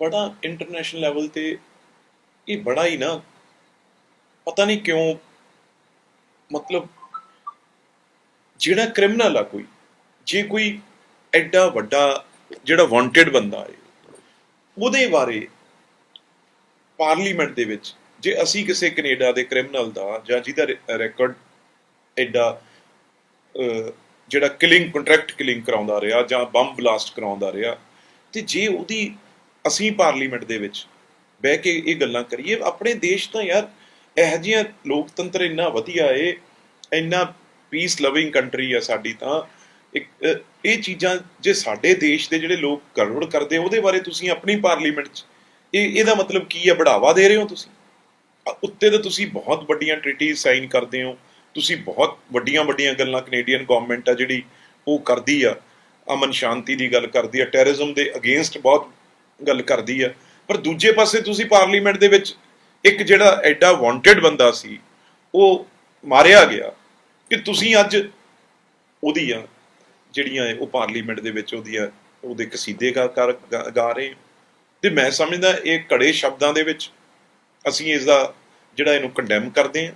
ਬੜਾ international level ਤੇ ਇਹ ਬੜਾ ਹੀ ਨਾ ਪਤਾ ਨਹੀਂ ਕਿਉਂ ਮਤਲਬ ਜਿਹੜਾ ਕ੍ਰਿਮੀਨਲ ਆ ਕੋਈ, ਜੇ ਕੋਈ ਐਡਾ ਵੱਡਾ ਜਿਹੜਾ ਵਾਂਟਡ ਬੰਦਾ ਹੈ, ਉਹਦੇ ਬਾਰੇ ਪਾਰਲੀਮੈਂਟ ਦੇ ਵਿੱਚ ਜੇ ਅਸੀਂ ਕਿਸੇ ਕੈਨੇਡਾ ਦੇ ਕ੍ਰਿਮੀਨਲ ਦਾ ਜਾਂ ਜਿਹਦਾ ਰੈਕੋਰਡ ਐਡਾ ਜਿਹੜਾ ਕਿਲਿੰਗ ਕੰਟਰੈਕਟ ਕਿਲਿੰਗ ਕਰਾਉਂਦਾ ਰਿਹਾ ਜਾਂ ਬੰਬ ਬਲਾਸਟ ਕਰਾਉਂਦਾ ਰਿਹਾ, ਤੇ ਜੇ ਉਹਦੀ ਅਸੀਂ ਪਾਰਲੀਮੈਂਟ ਦੇ ਵਿੱਚ ਬਹਿ ਕੇ ਇਹ ਗੱਲਾਂ ਕਰੀਏ, ਆਪਣੇ ਦੇਸ਼ ਤਾਂ ਯਾਰ ਇਹੋ ਜਿਹੀਆਂ ਲੋਕਤੰਤਰ ਇੰਨਾ ਵਧੀਆ ਏ, ਇੰਨਾ ਪੀਸ ਲਵਿੰਗ ਕੰਟਰੀ ਆ ਸਾਡੀ ਤਾਂ। ਇੱਕ ਇਹ ਚੀਜ਼ਾਂ ਜੇ ਸਾਡੇ ਦੇਸ਼ ਦੇ ਜਿਹੜੇ ਲੋਕ ਗੜਬੜ ਕਰਦੇ, ਉਹਦੇ ਬਾਰੇ ਤੁਸੀਂ ਆਪਣੀ ਪਾਰਲੀਮੈਂਟ 'ਚ ਇਹ, ਇਹਦਾ ਮਤਲਬ ਕੀ ਆ? ਬੜਾਵਾ ਦੇ ਰਹੇ ਹੋ ਤੁਸੀਂ? ਉੱਤੇ ਤਾਂ ਤੁਸੀਂ ਬਹੁਤ ਵੱਡੀਆਂ ਟ੍ਰੀਟੀ ਸਾਈਨ ਕਰਦੇ ਹੋ। ਤੁਸੀਂ ਬਹੁਤ ਵੱਡੀਆਂ ਵੱਡੀਆਂ ਗੱਲਾਂ ਕੈਨੇਡੀਅਨ ਗਵਰਨਮੈਂਟ ਆ ਜਿਹੜੀ ਉਹ ਕਰਦੀ ਆ। ਅਮਨ ਸ਼ਾਂਤੀ ਦੀ ਗੱਲ ਕਰਦੀ ਆ। ਟੈਰਰਿਜ਼ਮ ਦੇ ਅਗੇਂਸਟ ਬਹੁਤ ਗੱਲ ਕਰਦੀ ਆ। ਪਰ ਦੂਜੇ ਪਾਸੇ ਤੁਸੀਂ ਪਾਰਲੀਮੈਂਟ ਦੇ ਵਿੱਚ ਇੱਕ ਜਿਹੜਾ ਐਡਾ ਵਾਂਟਡ ਬੰਦਾ ਸੀ, ਉਹ ਮਾਰਿਆ ਗਿਆ ਕਿ ਤੁਸੀਂ ਅੱਜ ਉਹਦੀਆਂ ਜਿਹੜੀਆਂ ਉਹ ਪਾਰਲੀਮੈਂਟ ਦੇ ਵਿੱਚ ਉਹਦੀਆਂ ਉਹਦੇ ਕਸੀਦੇ ਗਾ, ਕਰ- ਗਾ- ਗਾ ਰਹੇ ਹੋ। ਤੇ ਮੈਂ ਸਮਝਦਾ ਇਹ ਕੜੇ ਸ਼ਬਦਾਂ ਦੇ ਵਿੱਚ ਅਸੀਂ ਇਸ ਦਾ ਜਿਹੜਾ ਇਹਨੂੰ ਕੰਡੈਮ ਕਰਦੇ ਹਾਂ।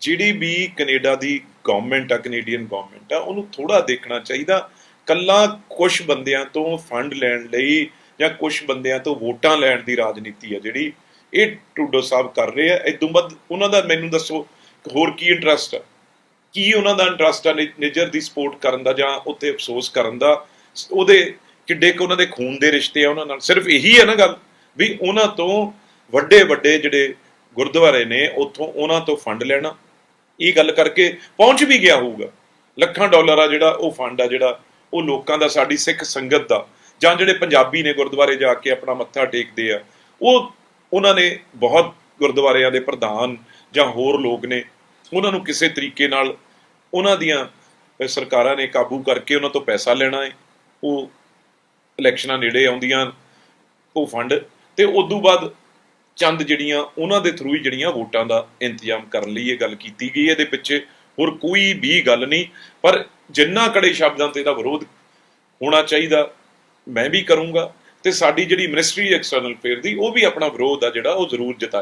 ਜਿਹੜੀ ਵੀ ਕੈਨੇਡਾ ਦੀ ਗਵਰਨਮੈਂਟ ਆ, ਕੈਨੇਡੀਅਨ ਗਵਰਨਮੈਂਟ ਆ, ਉਹਨੂੰ ਥੋੜਾ ਦੇਖਣਾ ਚਾਹੀਦਾ। ਕੱਲਾ ਕੁਝ ਬੰਦਿਆਂ ਤੋਂ ਫੰਡ ਲੈਣ ਲਈ ਜਾਂ ਕੁਝ ਬੰਦਿਆਂ ਤੋਂ ਵੋਟਾਂ ਲੈਣ ਦੀ ਰਾਜਨੀਤੀ ਆ ਜਿਹੜੀ ਇਹ ਟਰੂਡੋ ਸਾਹਿਬ ਕਰ ਰਹੇ ਆ। ਇਦੋਂ ਬਾਅਦ ਉਹਨਾਂ ਦਾ ਮੈਨੂੰ ਦੱਸੋ ਹੋਰ ਕੀ ਇੰਟਰਸਟ ਆ? ਕੀ ਉਹਨਾਂ ਦਾ ਇੰਟਰਸਟ ਆ ਨਿ- ਦੀ ਸਪੋਰਟ ਕਰਨ ਦਾ ਜਾਂ ਉੱਤੇ ਅਫਸੋਸ ਕਰਨ ਦਾ? ਉਹਦੇ ਕਿੱਡੇ ਕੁ ਉਹਨਾਂ ਦੇ ਖੂਨ ਦੇ ਰਿਸ਼ਤੇ ਆ ਉਹਨਾਂ ਨਾਲ? ਸਿਰਫ ਇਹੀ ਹੈ ਨਾ ਗੱਲ ਵੀ ਉਹਨਾਂ ਤੋਂ ਵੱਡੇ ਵੱਡੇ ਜਿਹੜੇ ਗੁਰਦੁਆਰੇ ਨੇ, ਉੱਥੋਂ ਉਹਨਾਂ ਤੋਂ ਫੰਡ ਲੈਣਾ। ਇਹ ਗੱਲ ਕਰਕੇ ਪਹੁੰਚ ਵੀ ਗਿਆ ਹੋਊਗਾ। ਲੱਖਾਂ ਡਾਲਰ ਆ ਜਿਹੜਾ ਉਹ ਫੰਡ ਆ ਜਿਹੜਾ ਉਹ ਲੋਕਾਂ ਦਾ, ਸਾਡੀ ਸਿੱਖ ਸੰਗਤ ਦਾ। ਜਾਂ ਜਿਹੜੇ ਪੰਜਾਬੀ ਨੇ ਗੁਰਦੁਆਰੇ ਜਾ ਕੇ ਆਪਣਾ ਮੱਥਾ ਟੇਕਦੇ ਆ, ਉਹ ਉਹਨਾਂ ਨੇ ਬਹੁਤ ਗੁਰਦੁਆਰਿਆਂ ਦੇ ਪ੍ਰਧਾਨ ਜਾਂ ਹੋਰ ਲੋਕ ਨੇ, ਉਹਨਾਂ ਨੂੰ ਕਿਸੇ ਤਰੀਕੇ ਨਾਲ ਉਹਨਾਂ ਦੀਆਂ ਸਰਕਾਰਾਂ ਨੇ ਕਾਬੂ ਕਰਕੇ ਉਹਨਾਂ ਤੋਂ ਪੈਸਾ ਲੈਣਾ ਹੈ ਉਹ ਇਲੈਕਸ਼ਨਾਂ ਨੇੜੇ ਆਉਂਦੀਆਂ, ਉਹ ਫੰਡ, ਤੇ ਤੋਂ ਬਾਅਦ ਚੰਦ ਜਿਹੜੀਆਂ ਉਹਨਾਂ ਦੇ ਥਰੂ ਹੀ ਜਿਹੜੀਆਂ ਵੋਟਾਂ ਦਾ ਇੰਤਜ਼ਾਮ ਕਰਨ ਲਈ ਇਹ ਗੱਲ ਕੀਤੀ ਗਈ, ਇਹਦੇ ਪਿੱਛੇ ਹੋਰ ਕੋਈ ਵੀ ਗੱਲ ਨਹੀਂ, ਪਰ ਜਿੰਨਾ ਕੜੇ ਸ਼ਬਦਾਂ ਤੇ ਇਹਦਾ ਵਿਰੋਧ ਹੋਣਾ ਚਾਹੀਦਾ ਮੈਂ ਵੀ ਕਰੂੰਗਾ ਤੇ ਸਾਡੀ ਜਿਹੜੀ ਮਿਨਿਸਟਰੀ ਐਕਸਟਰਨਲ ਅਫੇਅਰ ਦੀ, ਉਹ ਵੀ ਆਪਣਾ ਵਿਰੋਧ ਆ ਜਿਹੜਾ, ਉਹ ਜ਼ਰੂਰ ਜਤਾਏ